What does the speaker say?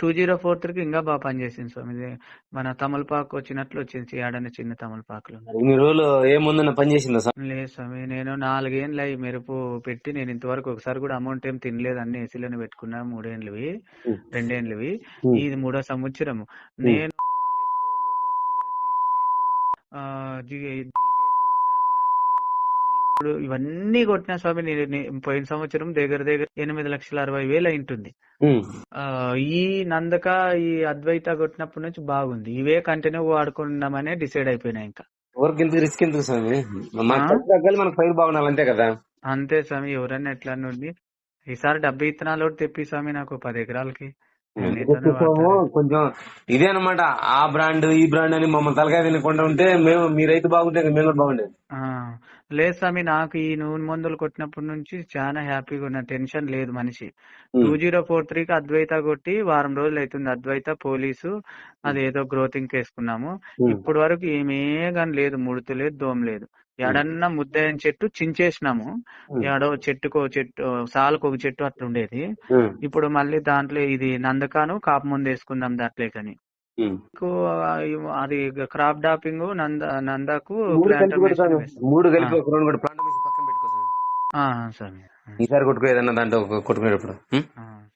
Two zero four త్రీకి ఇంకా బాగా పనిచేసింది స్వామి. మన తమలపాకు వచ్చినట్లు వచ్చింది ఆడని చిన్న తమలపాకులు ఇన్ని రోజులు సార్ లేదు స్వామి నేను నాలుగేళ్ళు అయ్యి మెరుపు పెట్టి నేను ఇంతవరకు ఒకసారి కూడా అమౌంట్ ఏం తినలేదు. అన్ని ఏసీలోనే పెట్టుకున్నా మూడేండ్లవి. రెండేండ్లవి. ఇది మూడో సంవత్సరం నేను ఇవన్నీ కొట్టిన స్వామి నేను పోయిన సంవత్సరం దగ్గర దగ్గర ఎనిమిది లక్షల అరవై వేలు అయింటుంది. ఈ నందక ఈ అద్వైత కొట్టినప్పటి నుంచి బాగుంది. ఇవే కంటిన్యూ వాడుకుందామనే డిసైడ్ అయిపోయినా ఇంకా. ఎందుకు రిస్క్ ఎందుకు స్వామి? మన ఆ? ఖర్చు తగ్గాలి మనకు పైరు బాగుండాలి అంతే కదా. అంతే స్వామి ఎవరన్నా ఎట్లా నుండి? ఈసారి డెబ్బై ఇత్తనాలు తెప్పి స్వామి నాకు పది ఎకరాలకి? కొంచెం ఇదే అనమాట ఆ బ్రాండ్ ఈ బ్రాండ్ అని మమ్మల్ని తలకాయ తినకుండా ఉంటే మేము మీ రైతు బాగుంటే మేము కూడా బాగుండేది. ఆ, లేదు స్వామి నాకు ఈ నూనె మందులు కొట్టినప్పటి నుంచి చాలా హ్యాపీగా ఉన్న. టెన్షన్ లేదు మనిషి. టూ జీరో ఫోర్ త్రీకి అద్వైత కొట్టి వారం రోజులు అవుతుంది. అద్వైత పోలీసు అదేదో గ్రోతింగ్ వేసుకున్నాము. ఇప్పటి వరకు ఏమే గాని లేదు. ముడత లేదు దోమ లేదు ఎడన్నా ముద్దయిన చెట్టు చించేసినాము. ఎడో చెట్టుకో చెట్టు సాలుకు ఒక చెట్టు అట్లా ఉండేది. ఇప్పుడు మళ్ళీ దాంట్లో ఇది నందకాను కాపు ముందు వేసుకుందాం దాంట్లోకని ఉమ్. మీకు అది క్రాప్ డాపింగ్ నంద నందకు మూడు కలిపి. ఒక రెండు కూడా ప్లాంట్ పక్కన పెట్టుకో ఈసారి కొట్టుకో ఏదన్నా దాంట్లో కొట్టుకునేటప్పుడు.